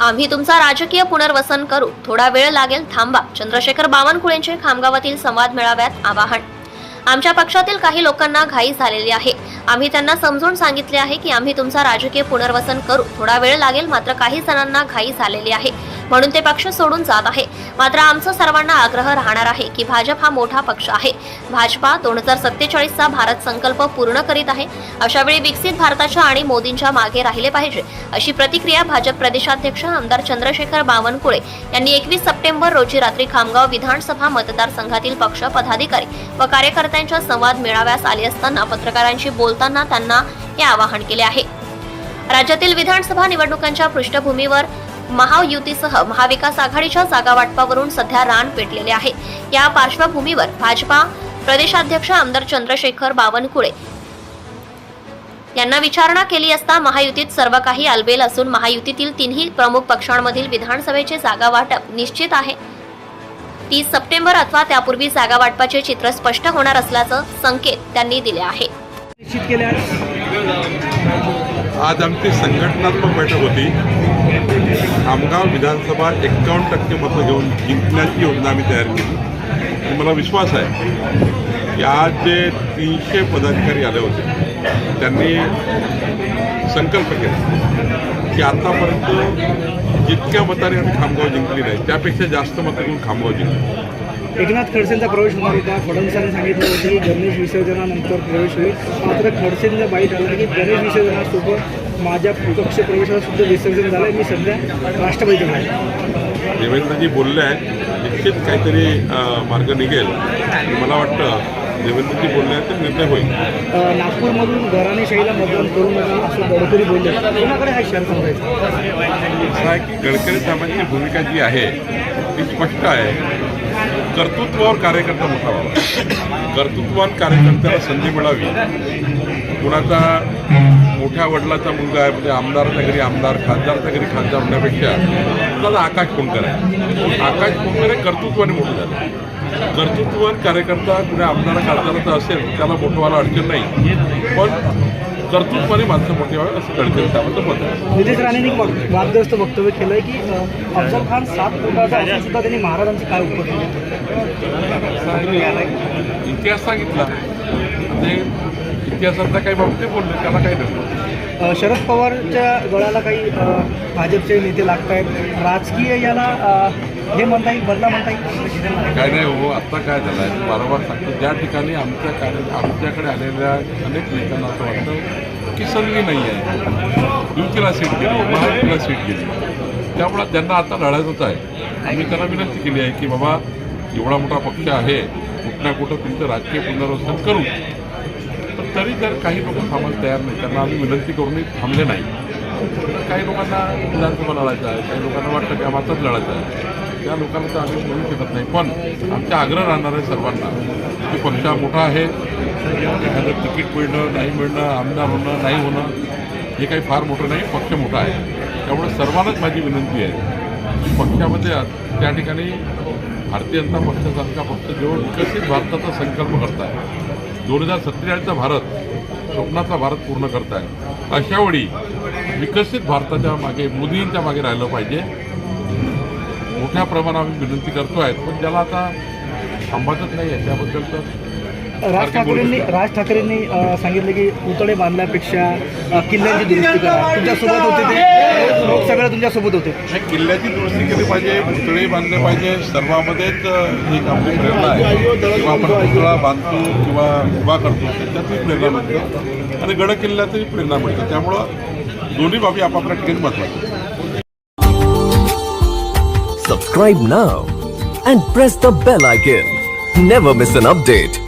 आम्ही तुमचा राजकीय पुनर्वसन करू. थोडा वेळ लागेल थांबा. चंद्रशेखर बावनकुळेंचे खामगावातील संवाद मेळाव्यात आवाहन. आमच्या पक्षातील काही लोकांना घाई झालेली आहे. आम्ही त्यांना समजून सांगितले आहे की आम्ही तुमचा राजकीय पुनर्वसन करू. थोडा वेळ लागेल मात्र काही जणांना घाई झालेली आहे. म्हणून ते पक्ष सोडून जात आहे. मात्र आमचा सर्वांना आग्रह राहणार आहे की भाजप हा मोठा पक्ष आहे. भाजपा दोन हजार सत्तेचाळीसचा भारत संकल्प पूर्ण करीत आहे. अशा वेळी विकसित भारताच्या आणि मोदींच्या मागे राहिले पाहिजे अशी प्रतिक्रिया भाजप प्रदेशाध्यक्ष आमदार चंद्रशेखर बावनकुळे यांनी एकवीस सप्टेंबर रोजी रात्री खामगाव विधानसभा मतदारसंघातील पक्ष पदाधिकारी व कार्यकर्त्यांच्या संवाद मेळाव्यास आले असताना पत्रकारांशी बोलताना त्यांना हे आवाहन केले आहे. राज्यातील विधानसभा निवडणुकांच्या पृष्ठभूमीवर महायुतीसह महाविकास आघाडीच्या जागा वाटपावरून सध्या रान पेटलेले आहे. या पार्श्वभूमीवर भाजपा प्रदेशाध्यक्ष आमदार चंद्रशेखर बावनकुळे यांना विचारणा केली असता महायुतीत सर्व काही अलबेल असून महायुतीतील तिन्ही प्रमुख पक्षांमधील विधानसभेचे जागा वाटप निश्चित आहे. तीस सप्टेंबर अथवा त्यापूर्वी जागा वाटपाचे चित्र स्पष्ट होणार असल्याचं संकेत त्यांनी दिले आहे. आज आमची संघटनात्मक बैठक होती. खामगाव विधानसभा एक्कावन्न टक्के मतं घेऊन जिंकण्याची योजना आम्ही तयार केली. आणि मला विश्वास आहे की आज जे तीनशे पदाधिकारी आले होते त्यांनी संकल्प केला की आतापर्यंत जितक्या मताने आम्ही खामगाव जिंकली नाही त्यापेक्षा जास्त मतं घेऊन खामगाव जिंकली. एकनाथ खडसेंचा प्रवेश होणार होता. फडणवीसांनी सांगितलं होतं की गणेश विसर्जनानंतर प्रवेश होईल. मात्र खडसेंचा बाईट आला की गणेश विसर्जनासोबत माझ्या पक्ष प्रवेशाला सुद्धा विसर्जन झालं मी सध्या राष्ट्रपती आहे. देवेंद्रजी बोलले आहेत निश्चित काहीतरी मार्ग निघेल. मला वाटतं देवेंद्रजी बोलले आहेत तर निर्णय होईल. नागपूरमधून घराणेशाहीला मतदान करू नका असं गडकरी बोलले कोणाकडे हा शहर सांगायचा असं आहे की गडकरी साहेबांची भूमिका जी आहे ती स्पष्ट आहे. कर्तृत्वावर कार्यकर्ता मोठा व्हावा. कर्तृत्वान कार्यकर्त्याला संधी मिळावी. कुणाचा मोठ्या वडिलाचा मुलगा आहे म्हणजे आमदाराच्या घरी आमदार खासदारच्या घरी खासदार होण्यापेक्षा त्याचा आकाश कोणकर आहे. आकाश कोणकर हे कर्तृत्वाने मोठं झालं. कर्तृत्वान कार्यकर्ता कुण्या आमदार खासदाराचा असेल त्याला मोठं व्हायला अडचण नाही. पण कर्तृत्वाने माणसं मोठी व्हावी असं गडकरी साहेबांचं मत आहे. निलेश राणेंनी वादग्रस्त वक्तव्य केलं आहे की अफजल खान सात असून सुद्धा त्यांनी महाराजांची काय सांगितलं. इतिहास सांगितला. ते इतिहासातल्या काही बाबतीत बोलले त्याला काही अ, शरद पवारच्या गळाला काही अ, भाजपचे नेते लागत आहेत राजकीय याला अ, हे म्हणता येईल बदला म्हणता येईल? काय नाही हो आत्ता काय झालं आहे? वारंवार सांगतो ज्या ठिकाणी आमच्या कार्य आमच्याकडे आलेल्या अनेक नेत्यांना असं वाटतं की संधी नाही आहे. युतीला सीट गेली महायुतीला सीट गेली. त्यामुळं त्यांना आता लढायचंच आहे. आम्ही त्यांना विनंती केली आहे की बाबा एवढा मोठा पक्ष आहे कुठं ना कुठं तुमचं राजकीय पुनर्वसन करू. पण तरी जर काही लोक थांबायला तयार नाही त्यांना आम्ही विनंती करूनही थांबले नाही. तर काही लोकांना विधानसभा लढायचं आहे काही लोकांना वाटतं की आम्हाचाच लढायचं आहे. त्या लोकांना तर आम्ही बोलू शकत नाही. पण आमचा आग्रह राहणार आहे सर्वांना की पक्ष मोठा आहे एखादं तिकीट मिळणं नाही मिळणं आमदार होणं नाही होणं हे काही फार मोठं नाही पक्ष मोठा आहे. त्यामुळे सर्वांनाच माझी विनंती आहे की पक्षामध्ये त्या ठिकाणी भारतीय जनता पक्षासारखा पक्ष जेव्हा विकसित भारताचा संकल्प करत आहे दोन हजार सत्तेचाळीसचा भारत स्वप्नाचा भारत पूर्ण करताय. अशावेळी विकसित भारताच्या मागे मोदींच्या मागे राहिलं पाहिजे. मोठ्या प्रमाणावर आम्ही विनंती करतो आहे पण ज्याला आता थांबायचंच नाही आहे त्याबद्दल तर राज ठाकरेंनी राज ठाकरेंनी सांगितलं की पुतळे बांधल्यापेक्षा किल्ल्यांची दुरुस्ती करा. तुमच्यासोबत होते ते. लोक सगळे तुमच्यासोबत होते. किल्ल्याची दुरुस्ती केली पाहिजे पुतळे बांधले पाहिजे सर्वांमध्येच एक आपली प्रेरणा आहे. किंवा आपण पुतळा बांधतो किंवा उभा करतो त्याच्यातही प्रेरणा मिळते. आणि गड किल्ल्यातही प्रेरणा मिळते. त्यामुळं दोन्ही बाबी आपापल्या ठिकाणी महत्त्वाच्या आहेत. Subscribe now and press the bell icon. Never miss an update.